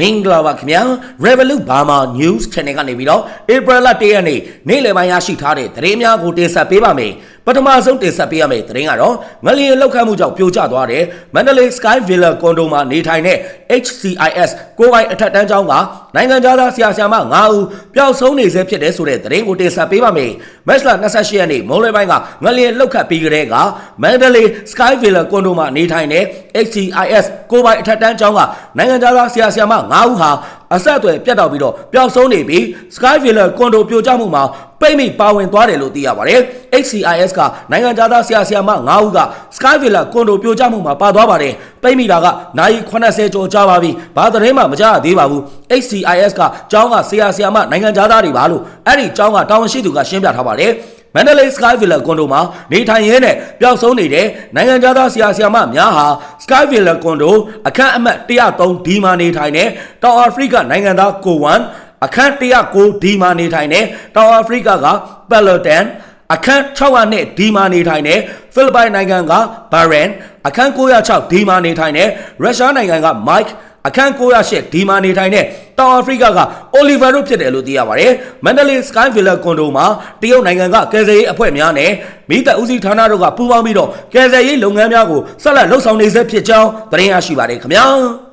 မင်္ဂလာပါခင်ဗျာ Revolut Burma News Channel ကနေပြီးတော့ April လ1ရက်နေ့နေ့လယ်ပိုင်းရရှိထားတဲ့သတင်းများကိုတင်ဆက်ပေးပါမယ်ပထမဆုံးတင်ဆက်ပေးရမယ့်သတင်းကတော့ငလျင်လောက်ခတ်မှုကြောင့်ပြိုကျသွားတဲ့ Mandalay Sky Villa Condo မှာနေထိုင်တဲ့ HCIS ကိုယ်ပိုင်အထက်တန်းကျောင်းကနိုင်ငံသားဆရာဆရာမ9ဦးပျောက်ဆုံးနေဆဲဖြစ်တဲ့ဆိုတဲ့သတင်းကိုတင်ဆက်ပေးပါမယ်မတ်လ28ရက်နေ့မွန်းလွဲပိုင်းကငလျင်လောက်ခတ်ပြီးကြတဲ့က Mandalay Sky Villa Condo မှာနေထိုင်တဲ့ HCIS ကိုယ်ပိုင်အထက်တန်းကျောင်းကနိုင်ငံသားဆရာဆရာမ9ဦးဟာ အဆက်အသွယ်ပြတ်တောက်ပြီးတော့ပျောက်ဆုံးနေပြီး Sky Villa ကွန်ဒိုပြိုကျမှုမှာပိတ်မိပါဝင်သွားတယ်လို့သိရပါတယ်။ HCIS ကနိုင်ငံသားဆရာဆရာမ9ဦးက Sky Villa ကွန်ဒိုပြိုကျမှုမှာပါသွားပါတယ်။ပိတ်မိတာကနိုင်80ကျော်ကြာပါပြီ။ဘာသတင်းမှမကြားရသေးပါဘူး။ HCIS ကကျောင်းကဆရာဆရာမနိုင်ငံသားတွေပါလို့အဲ့ဒီကျောင်းကတာဝန်ရှိသူကရှင်းပြထားပါတယ်။ Mandalay Sky Villa ကွန်ဒိုမှာနေထိုင်ရင်းနဲ့ပျောက်ဆုံးနေတဲ့နိုင်ငံသားဆရာဆရာမများဟာ Sky Villa ကွန်ဒိုအခန်းအမှတ်103ဒီမှာနေထိုင်တဲ့တောင်အာဖရိကနိုင်ငံသားကိုဝမ်အခန်း109ဒီမှာနေထိုင်တဲ့တောင်အာဖရိကကပယ်လတန်အခန်း600နဲ့ဒီမှာနေထိုင်တဲ့ဖိလစ်ပိုင်နိုင်ငံကဘာရန်အခန်း906ဒီမှာနေထိုင်တဲ့ရုရှားနိုင်ငံကမိုက် အခန်း908ဒီမှာနေထိုင်တဲ့တောင်အာဖရိကကအိုလီဗာတို့ဖြစ်တယ်လို့သိရပါတယ်။မန္တလေး Sky Villa ကွန်ဒိုမှာတရုတ်နိုင်ငံကကယ်ဆယ်ရေးအဖွဲ့များနဲ့မိသက်ဦးစီးဌာနတို့ကပူးပေါင်းပြီးတော့ကယ်ဆယ်ရေးလုပ်ငန်းများကိုဆက်လက်လှုပ်ဆောင်နေဆဲဖြစ်ကြောင်းသတင်းရရှိပါတယ်ခင်ဗျာ။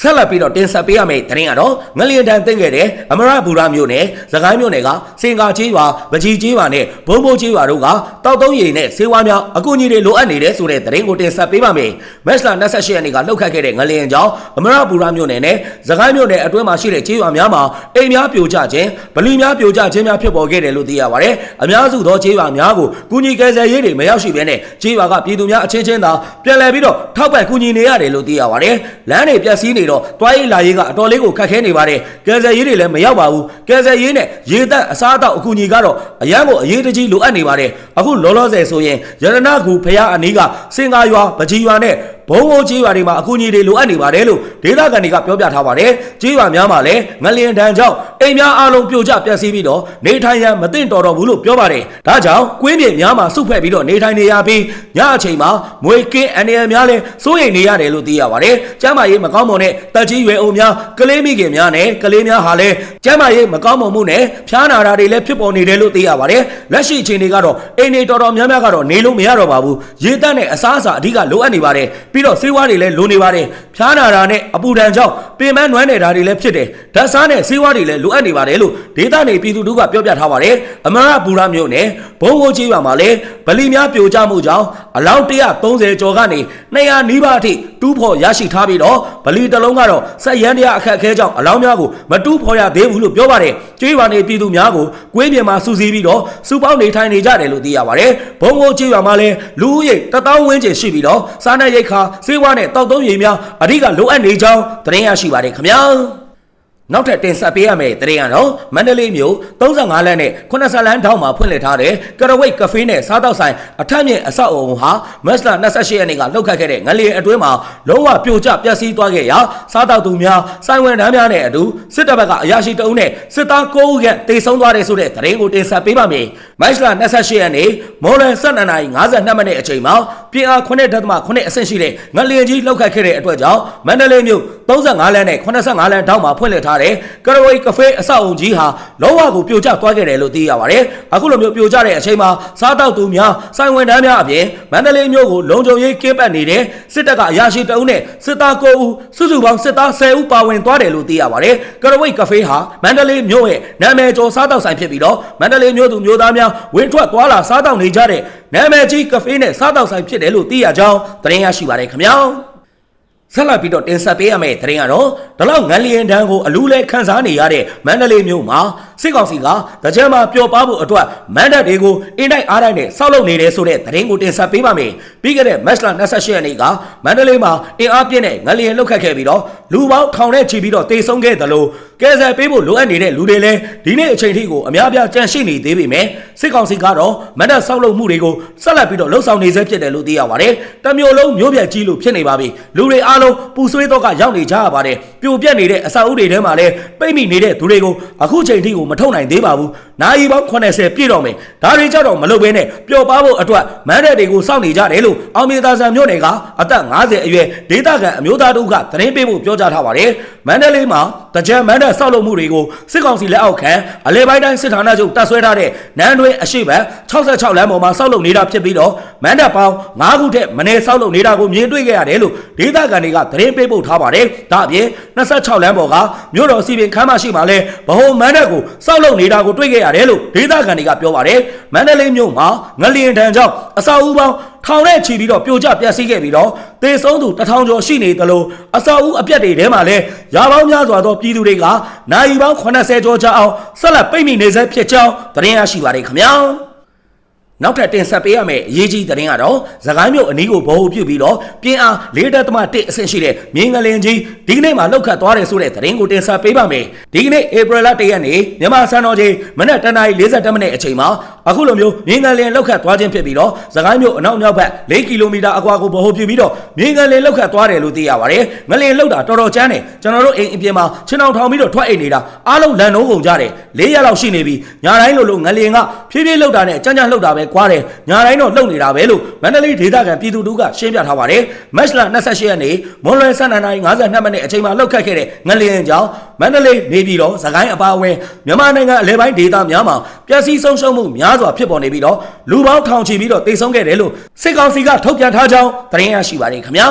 ဆက်လက်ပြီးတော့တင်ဆက်ပေးရမယ့်သတင်းကတော့ငလျင်တန်သိမ့်ခဲ့တဲ့အမရဘူရာမြို့နယ်သခိုင်းမြို့နယ်ကစင်ကာချေးရွာပကြီးချေးရွာနဲ့ဘုံဘိုးချေးရွာတို့ကတောက်တုံးရည်နဲ့စေဝါများအကူအညီတွေလိုအပ်နေတဲ့ဆိုတဲ့သတင်းကိုတင်ဆက်ပေးပါမယ်။မက်စလာ28ရက်နေ့ကလှုပ်ခတ်ခဲ့တဲ့ငလျင်ကြောင့်အမရဘူရာမြို့နယ်နဲ့သခိုင်းမြို့နယ်အတွင်းမှာရှိတဲ့ချေးရွာများမှာအိမ်များပြိုကျခြင်းဗလီများပြိုကျခြင်းများဖြစ်ပေါ်ခဲ့တယ်လို့သိရပါတယ်။အများစုသောချေးရွာများကိုကူညီကယ်ဆယ်ရေးတွေမရောက်ရှိဘဲနဲ့ချေးရွာကပြည်သူများအချင်းချင်းသာပြန်လည်ပြီးတော့ထောက်ပံ့ကူညီနေရတယ်လို့သိရပါတယ်။လမ်းတွေပျက်စီးနေတော့တွားရေးလာရေးကအတော်လေးကိုခက်ခဲနေပါတယ်ကယ်ဆယ်ရေးတွေလည်းမရောက်ပါဘူးကယ်ဆယ်ရေးနဲ့ရေသက်အစားအသောက်အကူအညီကတော့အရန်ကိုအရေးတကြီးလိုအပ်နေပါတယ်အခုလောလောဆယ်ဆိုရင်ရတနာကူဖရားအနီးကစင်ကာရွာပကြီးရွာနဲ့ ဘုံဘုံကြီးရွာတွေမှာအကူအညီတွေလိုအပ်နေပါတယ်လို့ဒေသခံတွေကပြောပြထားပါတယ်ကြီးရွာများမှာလည်းငလျင်တန်းကြောင့်အိမ်များအလုံးပြိုကျပျက်စီးပြီးတော့နေထိုင်ရန်မသင့်တော်တော့ဘူးလို့ပြောပါတယ်ဒါကြောင့်ကွင်းမြေများမှာစုဖက်ပြီးတော့နေထိုင်နေရပြီးညအချိန်မှာမွေကင်းအနေအများလဲစိုးရိမ်နေရတယ်လို့သိရပါတယ်ကျမ်းမာရေးမကောင်းမွန်တဲ့တက်ကြီးရွယ်အိုများကလေးမိခင်များနဲ့ကလေးများဟာလည်းကျမ်းမာရေးမကောင်းမွန်မှုနဲ့ဖျားနာတာတွေလည်းဖြစ်ပေါ်နေတယ်လို့သိရပါတယ်လက်ရှိအချိန်တွေကတော့အိမ်တွေတော်တော်များများကတော့နေလို့မရတော့ပါဘူးရေတက်နဲ့အစားအစာအဓိကလိုအပ်နေပါတယ်ပြီးတော့ဆေးဝါးတွေလည်းလိုနေပါတယ်ဖျားနာတာနဲ့အပူဒဏ်ကြောင့်ပင်ပန်းနွမ်းနေတာတွေလည်းဖြစ်တယ်ဓာတ်စားနဲ့ဆေးဝါးတွေလည်းလိုအပ်နေပါတယ်လို့ဒေသနေပြည်သူတို့ကပြောပြထားပါတယ်အမရပူရမြို့နယ်ဘုံဘိုးကြီးရွာမှာလည်းဗလီများပြိုကျမှုကြောင့်အလောင်း130ကျော်ကနေ200နီးပါးအထိတူးဖော်ရရှိထားပြီးတော့ဗလီတစ်လုံးကတော့ဆက်ရန်တရားအခက်အခဲကြောင့်အလောင်းများကိုမတူးဖော်ရသေးဘူးလို့ပြောပါတယ်ကျွေးရွာနေပြည်သူများကိုကွေးမြေမှာစူးစီးပြီးတော့စူပေါင်းနေထိုင်နေကြတယ်လို့သိရပါတယ်ဘုံဘိုးကြီးရွာမှာလည်းလူဦးရေ1000ဝန်းကျင်ရှိပြီးတော့စားနပ်ရိက္ခာစေဝါနဲ့တောက်သုံးရေများအဓိကလိုအပ်နေကြောင်းသတင်းရရှိပါတယ်ခင်ဗျာ နောက်ထပ်တင်ဆက်ပေးရမယ့်တရင်ကတော့မန္တလေးမြို့35လမ်းနဲ့80လမ်းထောင်မှာဖွင့်လှစ်ထားတဲ့ကရဝိတ်ကဖေးနဲ့စားတောက်ဆိုင်အထက်မြင့်အဆောက်အအုံဟာမတ်လ28ရက်နေ့ကလှုပ်ခတ်ခဲ့တဲ့ငလျင်အတွင်းမှာလုံးဝပြိုကျပျက်စီးသွားခဲ့ရာစားတောက်သူများစိုင်းဝင်တန်းများနဲ့အတူစစ်တပ်ဘက်ကအရာရှိတအုပ်နဲ့စစ်သား9ဦးခန့်တေဆုံးသွားတယ်ဆိုတဲ့တရင်ကိုတင်ဆက်ပေးပါမယ်မတ်လ28ရက်နေ့မော်လယ်12:52မိနစ်အချိန်မှာပြင်းအား9.8အဆင့်ရှိတဲ့ငလျင်ကြီးလှုပ်ခတ်ခဲ့တဲ့အတွက်ကြောင့်မန္တလေးမြို့35လမ်းနဲ့85လမ်းထောင်မှာဖွင့်လှစ်ထားတဲ့ကရဝိတ်ကဖေးအဆောက်အုံကြီးဟာလုံးဝကိုပြိုကျသွားခဲ့တယ်လို့သိရပါတယ်။အခုလိုမျိုးပြိုကျတဲ့အချိန်မှာစားတောက်သူများစိုင်းဝင်တန်းများအပြင်မန္တလေးမြို့ကိုလုံခြုံရေးကင်းပတ်နေတဲ့စစ်တပ်ကအရာရှိတအုပ်နဲ့စစ်သား9ဦးစုစုပေါင်းစစ်သား10ဦးပါဝင်သွားတယ်လို့သိရပါတယ်။ကရဝိတ်ကဖေးဟာမန္တလေးမြို့ရဲ့နာမည်ကျော်စားတောက်ဆိုင်ဖြစ်ပြီးတော့မန္တလေးမြို့သူမြို့သားများဝင်ထွက်သွားလာစားတောက်နေကြတဲ့နာမည်ကြီးကဖေးနဲ့စားတောက်ဆိုင်ဖြစ်တယ်လို့သိရကြောင်းသတင်းရရှိပါတယ်ခင်ဗျာ။ ဆက်လက်ပြီးတော့တင်ဆက်ပေးရမယ့်သတင်းကတော့ဒီလောက်ငလျင်တန်းကိုအလူးလဲခန်းစားနေရတဲ့မန္တလေးမြို့မှာ စစ်ကောင်စီကတကြမ်းမှာပျော်ပါဖို့အတွက်မန္တလေးတွေကိုအင်းတိုက်အားတိုက်နဲ့စောက်လုပ်နေတယ်ဆိုတဲ့သတင်းကိုတင်ဆက်ပေးပါမယ်။ပြီးခဲ့တဲ့မတ်လ28ရက်နေ့ကမန္တလေးမှာအင်အားပြည့်တဲ့ငလျင်လှုပ်ခတ်ခဲ့ပြီးတော့လူပေါင်းထောင်နဲ့ချီပြီးတော့တေဆုံးခဲ့သလိုကယ်ဆယ်ပေးဖို့လိုအပ်နေတဲ့လူတွေလည်းဒီနေ့အချိန်ထိကိုအများပြားကြန့်ရှိနေသေးပေမဲ့စစ်ကောင်စီကတော့မန္တဆောက်လုပ်မှုတွေကိုဆက်လက်ပြီးတော့လှုပ်ဆောင်နေဆဲဖြစ်တယ်လို့သိရပါတယ်။တမျိုးလုံးမျိုးပြတ်ကြီးလို့ဖြစ်နေပါပြီ။လူတွေအားလုံးပူဆွေးတော့ကရောက်နေကြရပါတယ်။ပြိုပြက်နေတဲ့အစာအုပ်တွေထဲမှာလည်းပိတ်မိနေတဲ့သူတွေကိုအခုချိန်ထိကိုမမထုတ်နိုင်သေးပါဘူးနာယီပေါင်း80ပြည့်တော့မယ်ဒါတွေကြတော့မလုပ်ဘဲနဲ့ပျော်ပါဖို့အတွက်မန်တဲ့တွေကိုစောင့်နေကြတယ်လို့အောင်မြေသာဆန်မြို့နယ်ကအသက်50အရွယ်ဒေသခံအမျိုးသားတို့ကသတင်းပေးဖို့ပြောကြားထားပါတယ်မန္တလေးမှာတကြံမန်တဲ့စောက်လုပ်မှုတွေကိုစစ်ကောင်စီလက်အောက်ခံအလဲပိုင်းတိုင်းစစ်ဌာနချုပ်တပ်ဆွဲထားတဲ့နန်းတွင်အရှိတ်66လမ်းပေါ်မှာစောက်လုပ်နေတာဖြစ်ပြီးတော့မန်တဲ့ပေါင်း9ခုထက်မနည်းစောက်လုပ်နေတာကိုမြင်တွေ့ခဲ့ရတယ်လို့ဒေသခံတွေကသတင်းပေးဖို့ထားပါတယ်ဒါအပြင်26လမ်းပေါ်ကမြို့တော်စီပင်ခမ်းမရှိမှာလဲဗဟိုမန်တဲ့ကိုစောက်လုပ်နေတာကိုတွေ့ခဲ့ရတယ်လို့ဒေသခံတွေကပြောပါတယ်မန္တလေးမြို့မှာငလျင်တန်ကြောင့်အစာအုပ်ပေါင်းထောင်နဲ့ချီပြီးတော့ပြိုကျပျက်စီးခဲ့ပြီးတော့တေဆုံးသူတထောင်ကျော်ရှိနေသလိုအစာအုပ်အပြက်တွေထဲမှာလည်းရာပေါင်းများစွာသောပြည်သူတွေကနိုင်ပေါင်း80ကျော်ကြာအောင်ဆက်လက်ပိတ်မိနေဆဲဖြစ်ကြောင်းသတင်းရရှိပါတယ်ခင်ဗျာ နောက်ထပ်တင်ဆက်ပေးရမယ့်အရေးကြီးသတင်းကတော့သခိုင်းမြို့အနီးကိုဗဟိုပြုပြီးတော့ပြင်းအား၄တက်သမ1အဆင့်ရှိတဲ့မြင်းငလင်ကြီးဒီကနေ့မှလောက်ခတ်သွားတယ်ဆိုတဲ့သတင်းကိုတင်ဆက်ပေးပါမယ်ဒီကနေ့ဧပြီလ၁ရက်နေ့မြန်မာစံတော်ချိန်မနက်တနာရီ47မိနစ်အချိန်မှာအခုလိုမျိုးမြင်းငလင်လောက်ခတ်သွားခြင်းဖြစ်ပြီးတော့သခိုင်းမြို့အနောက်မြောက်ဘက်၄ကီလိုမီတာအကွာကိုဗဟိုပြုပြီးတော့မြင်းငလင်လောက်ခတ်သွားတယ်လို့သိရပါတယ်ငလင်လောက်တာတော်တော်ကျန်းတယ်ကျွန်တော်တို့အိမ်အပြင်မှာခြေနှောင်ထောင်ပြီးတော့ထွက်အိမ်နေတာအားလုံးလန်လုံးကုန်ကြတယ်၄ရက်လောက်ရှိနေပြီညာတိုင်းလိုလိုငလင်ကဖြည်းဖြည်းလောက်တာနဲ့ကြမ်းကြမ်းလောက်တာပဲကွာတယ်ညာတိုင်းတော့လှုပ်နေတာပဲလို့မန္တလေးဒေသခံပြည်သူတို့ကရှင်းပြထားပါတယ်မတ်လ28ရက်နေ့မွန်လွယ်12နာရီ52မိနစ်အချိန်မှာလှုပ်ခတ်ခဲ့တဲ့ငလျင်ကြောင့်မန္တလေးနေပြည်တော်စကိုင်းအပါအဝင်မြန်မာနိုင်ငံအလဲပိုင်းဒေသများမှာပျက်စီးဆုံးရှုံးမှုများစွာဖြစ်ပေါ်နေပြီးတော့လူပေါင်းထောင်ချီပြီးတော့တိတ်ဆုံးခဲ့တယ်လို့စစ်ကောင်စီကထုတ်ပြန်ထားကြောင်းသတင်းရရှိပါတယ်ခင်ဗျာ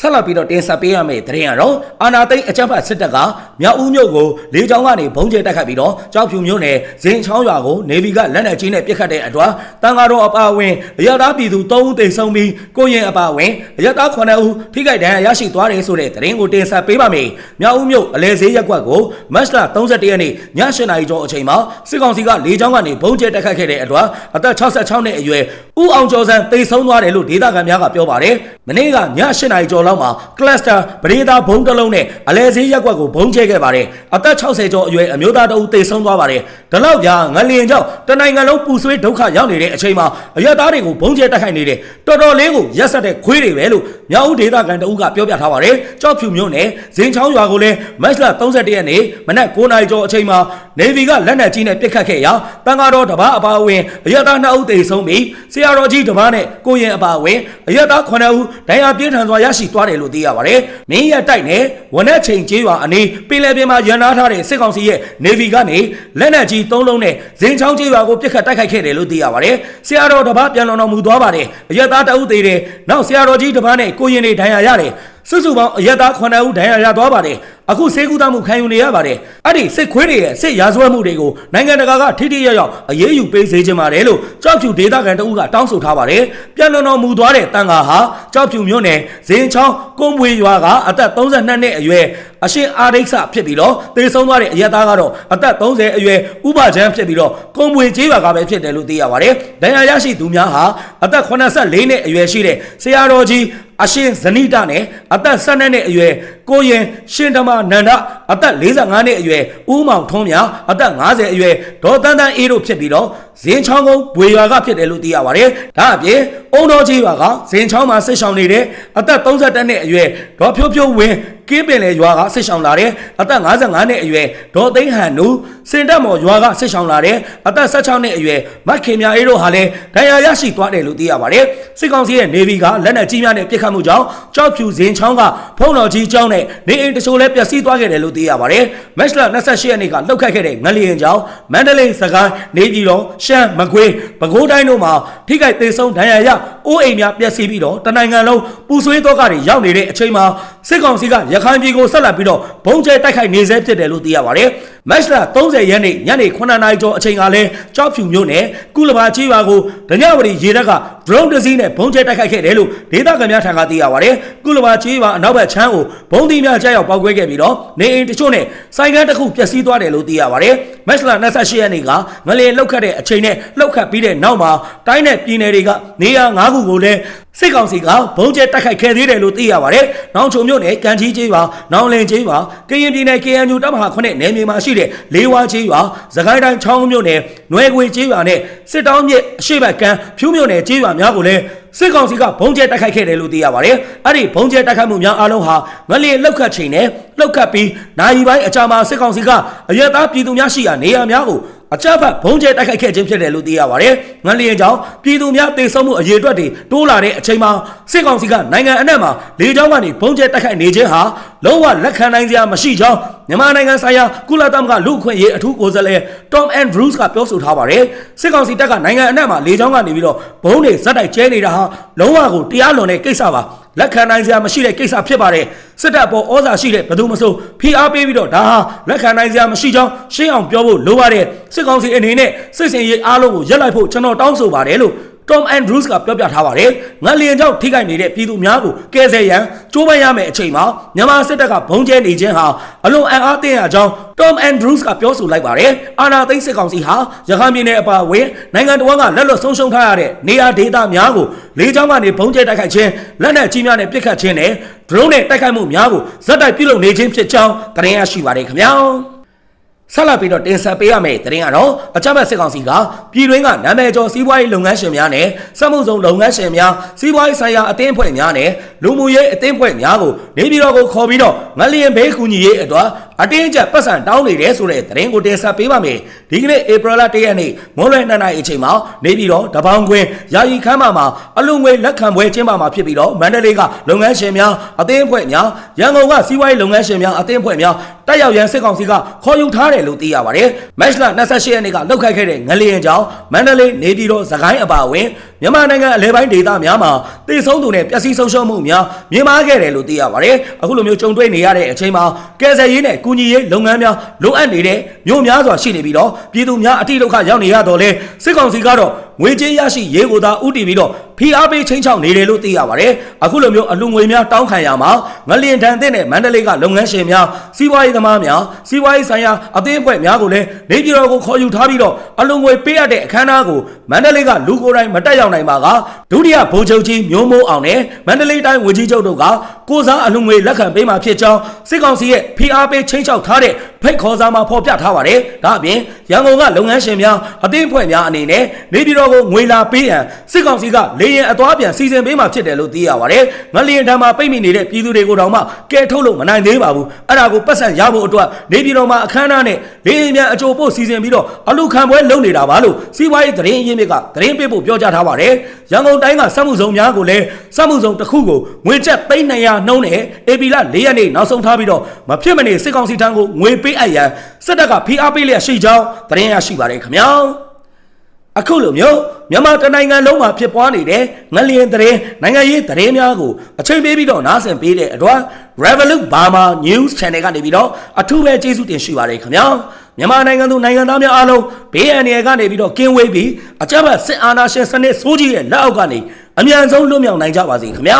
ဆက်လက်ပြီးတော့တင်ဆက်ပေးရမယ့်သတင်းကတော့အာနာသိန်းအကြမ်းဖက်စစ်တပ်ကမြောက်ဦးမြို့ကိုလေကြောင်းကနေဘုံကျဲတက်ခတ်ပြီးတော့ကြောက်ဖြူမြို့နယ်ဇင်ချောင်းရွာကိုနေဗီကလက်နက်ကြီးနဲ့ပစ်ခတ်တဲ့အတွက်တန်ဃာတော်အပါအဝင်အရသာပြည်သူ3ဦးသေဆုံးပြီးကိုရင်အပါအဝင်အရသာ9ဦးထိခိုက်ဒဏ်ရာရရှိသွားတယ်ဆိုတဲ့သတင်းကိုတင်ဆက်ပေးပါမယ်။မြောက်ဦးမြို့အလဲဈေးရက်ကွက်ကိုမတ်လ31ရက်နေ့ည8နာရီကျော်အချိန်မှာစစ်ကောင်စီကလေကြောင်းကနေဘုံကျဲတက်ခတ်ခဲ့တဲ့အတွက်အသက်66နှစ်အရွယ်ဦးအောင်ကျော်စံသေဆုံးသွားတယ်လို့ဒေသခံများကပြောပါတယ်။မနေ့ကည8နာရီကျော်လောက်မှာ cluster ပရိသာဘုံတစ်လုံးနဲ့အလဲဈေးရက်ကွက်ကိုဘုံကျဲခဲ့ပါတယ်အသက်60ကျော်အရွယ်အမျိုးသားတအုပ်သေဆုံးသွားပါတယ်ဒါလောက်ကြာငလျင်ကြောင့်တနိုင်ငံလုံးပူဆွေးဒုက္ခရောက်နေတဲ့အချိန်မှာအရက်သားတွေကိုဘုံကျဲတက်ခိုက်နေတယ်တော်တော်လေးကိုရက်ဆက်တဲ့ခွေးတွေပဲလို့ မြောက်ဦးဒေသခံတအုပ်ကပြောပြထားပါတယ်ကြောက်ဖြူမျိုးနဲ့ဇင်ချောင်းရွာကိုလည်းမတ်လ31ရက်နေ့မနက်9နာရီကျော်အချိန်မှာနေဗီကလက်နက်ကြီးနဲ့ပစ်ခတ်ခဲ့ရာတန်ဃာတော်တပားအပါအဝင်အရက်သား2ဦးသေဆုံးပြီးဆရာတော်ကြီးတပားနဲ့ကိုရင်အပါအဝင်အရက်သား9ဦးဒဏ်ရာပြင်းထန်စွာရရှိသွားတယ်လို့သိရပါတယ်။မင်းရတိုက်နဲ့ဝနက်ချိန်ကျေးရွာအနီးပင်လယ်ပြင်မှာရန်နာထားတဲ့စစ်ကောင်စီရဲ့နေဗီကနေလက်နက်ကြီး၃လုံးနဲ့ဇင်ချောင်းကျေးရွာကိုပစ်ခတ်တိုက်ခိုက်ခဲ့တယ်လို့သိရပါတယ်။ဆရာတော်တပားပြန်လွန်တော်မူသွားပါတယ်။အရက်သားတအုပ်သေးတယ်။နောက်ဆရာတော်ကြီးတပားနဲ့ကိုရင်တွေဒဏ်ရာရတယ်။စုစုပေါင်းအရက်သား9ဦးဒဏ်ရာရသွားပါတယ်အခုစေကူသားမှုခံယူနေရပါတယ်အဲ့ဒီစစ်ခွေးတွေရဲ့စစ်ရာဇဝတ်မှုတွေကိုနိုင်ငံတကာကထိထိရောက်ရောက်အရေးယူပေးစေချင်ပါတယ်လို့ကြောက်ဖြူဒေသခံတဦးကတောင်းဆိုထားပါတယ်ပြန်လွန်တော်မူသွားတဲ့တန်ဃာဟာကြောက်ဖြူမြို့နယ်ဇင်းချောင်းကုန်းမွေရွာကအသက်32နှစ်အရွယ်အရှင်အာဒိတ်ဆဖြစ်ပြီးတော့တေဆုံးသွားတဲ့အရက်သားကတော့အသက်30အရွယ်ဥပချမ်းဖြစ်ပြီးတော့ကုန်းမွေကျေးရွာကပဲဖြစ်တယ်လို့သိရပါတယ်ဒဏ်ရာရရှိသူများဟာအသက်84နှစ်အရွယ်ရှိတဲ့ဆရာတော်ကြီး အရှင်ဇနိတနဲ့အသက်12နှစ်အရွယ်ကိုရင်ရှင်ဓမ္မနန္ဒအသက်45နှစ်အရွယ်ဦးမောင်ထွန်းမြအသက်50အရွယ်ဒေါ်တန်းတန်းအေးတို့ဖြစ်ပြီးတော့ဇင်းချောင်းကုန်းဘွေရွာကဖြစ်တယ်လို့သိရပါတယ်။ဒါအပြင်အုံတော်ကြီးရွာကဇင်းချောင်းမှာဆစ်ဆောင်နေတဲ့အသက်32နှစ်အရွယ်ဒေါ်ဖြိုးဖြိုးဝင်း ကင်းပင်လေရွာကဆစ်ဆောင်လာတဲ့အသက်55နှစ်အရွယ်ဒေါ်သိန်းဟန်နူစင်တက်မော်ရွာကဆစ်ဆောင်လာတဲ့အသက်16နှစ်အရွယ်မတ်ခင်မြအေးတို့ဟာလည်းဒဏ်ရာရရှိသွားတယ်လို့သိရပါတယ်။စစ်ကောင်စီရဲ့နေဗီကလက်နက်ကြီးများနဲ့ပစ်ခတ်မှုကြောင့်ကြောက်ဖြူဇင်းချောင်းကဖုံတော်ကြီးကျောင်းနဲ့နေအိမ်တချို့လည်းပျက်စီးသွားခဲ့တယ်လို့သိရပါတယ်။မက်လ28ရက်နေ့ကလှုပ်ခတ်ခဲ့တဲ့ငလျင်ကြောင့်မန္တလေးစကိုင်းနေပြည်တော်ရှမ်းမကွေးပဲခူးတိုင်းတို့မှာထိခိုက်သေးဆုံးဒဏ်ရာရအိုးအိမ်များပျက်စီးပြီးတော့တနိုင်ငံလုံးပူဆွေးတော့ကတွေရောက်နေတဲ့အချိန်မှာ စစ်ကောင်စီကရခိုင်ပြည်ကိုဆက်လက်ပြီးတော့ဘုံကျဲတိုက်ခိုက်နေဆဲဖြစ်တယ်လို့သိရပါတယ်။မက်လ30ရက်နေ့ညနေ9နာရီကျော်အချိန်ကလည်းကြောက်ဖြူမြို့နယ်ကုလဘာချေးရွာကိုဒညဝတီရေတပ်က drone တစ်စီးနဲ့ဘုံကျဲတိုက်ခိုက်ခဲ့တယ်လို့ဒေသခံများထံကသိရပါတယ်။ကုလဘာချေးရွာအနောက်ဘက်ချမ်းကိုဘုံသီးများကြားရောက်ပောက်ကွဲခဲ့ပြီးတော့နေအိမ်တချို့နဲ့ဆိုင်ကန်းတစ်ခုပျက်စီးသွားတယ်လို့သိရပါတယ်။မက်လ28ရက်နေ့ကငလျင်လှုပ်ခတ်တဲ့အချိန်နဲ့လှုပ်ခတ်ပြီးတဲ့နောက်မှာတိုင်းနဲ့ပြည်နယ်တွေကနေရာ၅ခုကိုလည်းစစ်ကောင်စီကဘုံကျဲတိုက်ခိုက်ခဲ့သေးတယ်လို့သိရပါတယ်။နောင်ချုံမြို့နယ်ကံကြီးကျေးရွာ၊နောင်လင်ကျေးရွာ၊ကရင်ပြည်နယ် KNU တပ်မဟာ9နယ်မြေမှာရှိတဲ့လေးဝါကျေးရွာ၊သခိုင်းတိုင်းချောင်းမြို့နယ်၊နွယ်ခွေကျေးရွာနဲ့စစ်တောင်းမြစ်အရှိတ်ဘက်ကံဖြူးမြို့နယ်ကျေးရွာများကိုလည်းစစ်ကောင်စီကဘုံကျဲတိုက်ခိုက်ခဲ့တယ်လို့သိရပါတယ်အဲ့ဒီဘုံကျဲတိုက်ခိုက်မှုများအားလုံးဟာငလျင်လောက်ခတ်ချိန်နဲ့လောက်ခတ်ပြီးနိုင်ပိုင်းအကြာမှာစစ်ကောင်စီကအရက်သားပြည်သူများရှိရာနေရာများကို အကြမ်းဖက်ဘုံကျဲတိုက်ခိုက်ခဲ့ခြင်းဖြစ်တယ်လို့သိရပါတယ်။ငလျင်ကြောင့်ပြည်သူများတေဆုံးမှုအရေးအတွက်တွေတိုးလာတဲ့အချိန်မှာစစ်ကောင်စီကနိုင်ငံအနှံ့မှာလေကြောင်းကနေဘုံကျဲတိုက်ခိုက်နေခြင်းဟာလုံးဝလက်ခံနိုင်စရာမရှိကြောင်းမြန်မာနိုင်ငံဆိုင်ရာကုလသမဂ္ဂလူ့အခွင့်အရေးအထူးကိုယ်စားလှယ် Tom Andrews ကပြောဆိုထားပါတယ်။စစ်ကောင်စီတပ်ကနိုင်ငံအနှံ့မှာလေကြောင်းကနေပြီးတော့ဘုံတွေဇက်တိုက်ကျဲနေတာဟာလုံးဝကိုတရားလွန်တဲ့ကိစ္စပါ။လက်ခံနိုင်စရာမရှိတဲ့ကိစ္စဖြစ်ပါတယ်စစ်တပ်ပေါ်ဩဇာရှိတဲ့ဘယ်သူမှမဆိုဖိအားပေးပြီးတော့ဒါဟာလက်ခံနိုင်စရာမရှိကြောင်းရှင်းအောင်ပြောဖို့လိုပါတယ်စစ်ကောင်စီအနေနဲ့စစ်စင်ရေးအားလုံးကိုရက်လိုက်ဖို့ကျွန်တော်တောင်းဆိုပါတယ်လို့ Tom Andrews ကပြောပြထားပါတယ်။ငလျင်ကြောင့်ထိခိုက်နေတဲ့ပြည်သူများကိုကယ်ဆယ်ရန်ကြိုးပမ်းရမယ့်အချိန်မှာမြန်မာစစ်တပ်ကဘုံကျဲနေခြင်းဟာအလွန်အံ့အားသင့်ရကြောင်း Tom Andrews ကပြောဆိုလိုက်ပါတယ်။အာနာသိန်းစစ်ကောင်စီဟာရခိုင်ပြည်နယ်အပါအဝင်နိုင်ငံတော်ကလက်လွတ်ဆုံးရှုံးထားရတဲ့နေရာဒေသများကိုလေကြောင်းကနေဘုံကျဲတိုက်ခိုက်ခြင်းလက်နက်ကြီးများနဲ့ပစ်ခတ်ခြင်းနဲ့ drone နဲ့တိုက်ခိုက်မှုများကိုဇက်တိုက်ပြုလုပ်နေခြင်းဖြစ်ကြောင်းသတင်းရရှိပါတယ်ခင်ဗျာ။ ဆက်လက်ပြီးတော့တင်ဆက်ပေးရမယ့်သတင်းကတော့အကြမ်းဖက်စစ်ကောင်စီကပြည်တွင်းကနာမည်ကျော်စီးပွားရေးလုပ်ငန်းရှင်များနဲ့စက်မှုစုံလုပ်ငန်းရှင်များစီးပွားရေးဆိုင်ရာအသင်းအဖွဲ့များနဲ့လူမှုရေးအသင်းအဖွဲ့များကိုနေပြည်တော်ကိုခေါ်ပြီးတော့ငလျင်ဘေးကူညီရေးအတွက် အတင်းအကျပ်ပတ်စံတောင်းနေတယ်ဆိုတဲ့သတင်းကိုတင်ဆက်ပေးပါမယ်။ဒီကနေ့ဧပြီလ၁ရက်နေ့မွန်းလွဲ2နာရီအချိန်မှာနေပြည်တော်တပောင်ခွင်းယာယီခမ်းမမှာအလုံငွေလက်ခံပွဲကျင်းပမှာဖြစ်ပြီးတော့မန္တလေးကလုပ်ငန်းရှင်များအသင်းအဖွဲ့များရန်ကုန်ကစီးပွားရေးလုပ်ငန်းရှင်များအသင်းအဖွဲ့များတက်ရောက်ရန်စစ်ကောင်စီကခေါ်ယူထားတယ်လို့သိရပါတယ်။မတ်လ28ရက်နေ့ကလောက်ခိုက်ခဲ့တဲ့ငလျင်ကြောင့်မန္တလေးနေပြည်တော်စကိုင်းအပါအဝင်မြန်မာနိုင်ငံအလဲပိုင်းဒေသများမှာတည်ဆုံးသူနဲ့ပျက်စီးဆုံးရှုံးမှုများမြင်မာခဲ့တယ်လို့သိရပါတယ်။အခုလိုမျိုးကြုံတွေ့နေရတဲ့အချိန်မှာကယ်ဆယ်ရေးနဲ့ကူညီရေးလုပ်ငန်းများလိုအပ်နေတဲ့မြို့များစွာရှိနေပြီးတော့ပြည်သူများအတိဒုက္ခရောက်နေရတော့လဲစစ်ကောင်စီကတော့ငွေကြေးရရှိရေးကိုသာဥတည်ပြီးတော့ ဖိအားပေးချင်းချောက်နေတယ်လို့သိရပါတယ်။အခုလိုမျိုးအလူငွေများတောင်းခံရမှာငလျင်တန်တဲ့နဲ့မန္တလေးကလုပ်ငန်းရှင်များစီးပွားရေးသမားများစီးပွားရေးဆိုင်ရာအသင်းအဖွဲ့များကိုလည်းနေပြည်တော်ကိုခေါ်ယူထားပြီးတော့အလူငွေပေးရတဲ့အခမ်းအနားကိုမန္တလေးကလူကိုယ်တိုင်မတက်ရောက်နိုင်ပါကဒုတိယဗိုလ်ချုပ်ကြီးမျိုးမိုးအောင်နဲ့မန္တလေးတိုင်းဝန်ကြီးချုပ်တို့ကကိုစားအလူငွေလက်ခံပေးမှာဖြစ်ကြောင်းစစ်ကောင်စီရဲ့ဖိအားပေးချင်းချောက်ထားတဲ့ဖိတ်ခေါ်စာမှာဖော်ပြထားပါတယ်။ဒါအပြင်ရန်ကုန်ကလုပ်ငန်းရှင်များအသင်းအဖွဲ့များအနေနဲ့နေပြည်တော်ကိုငွေလာပေးရန်စစ်ကောင်စီကလေရင်အသွားပြန်စီစဉ်ပေးမှာဖြစ်တယ်လို့သိရပါတယ်။ငလျင်ထံမှာပိတ်မိနေတဲ့ပြည်သူတွေကိုတောင်မှကဲထုတ်လို့မနိုင်သေးပါဘူး။အဲ့ဒါကိုပတ်စံရဖို့အတွက်နေပြည်တော်မှာအခမ်းအနားနဲ့လေရင်မြန်အကြိုပို့စီစဉ်ပြီးတော့အလူခံပွဲလုပ်နေတာပါလို့စီးပွားရေးသတင်းရင်းမြစ်ကသတင်းပေးဖို့ပြောကြားထားပါတယ်။ရန်ကုန်တိုင်းကစက်မှုစုံများကိုလည်းစက်မှုစုံတစ်ခုကိုငွေကျပ်300နှုန်းနဲ့ AP လ4ရက်နေ့နောက်ဆုံးထားပြီးတော့မဖြစ်မနေစစ်ကောင်စီထံကိုငွေပေးအပ်ရန်စစ်တပ်ကဖိအားပေးလျက်ရှိကြောင်းသတင်းရရှိပါတယ်ခင်ဗျာ အခုလိုမျိုးမြန်မာတနိုင်ငံလုံးမှာဖြစ်ပွားနေတဲ့ငလျင်သတင်းနိုင်ငံရေးသတင်းများကိုအချိန်ပေးပြီးတော့နားဆင်ပေးတဲ့အတွက် Revolut Burma News Channel ကနေပြီးတော့အထူးပဲကျေးဇူးတင်ရှိပါတယ်ခင်ဗျာမြန်မာနိုင်ငံသူနိုင်ငံသားများအားလုံးဘေးအန္တရာယ်ကနေပြီးတော့ကင်းဝေးပြီးအကြမ်းဖက်စစ်အာဏာရှင်စနစ်ဆိုးကြီးရဲ့လက်အောက်ကနေအမြန်ဆုံးလွတ်မြောက်နိုင်ကြပါစေခင်ဗျာ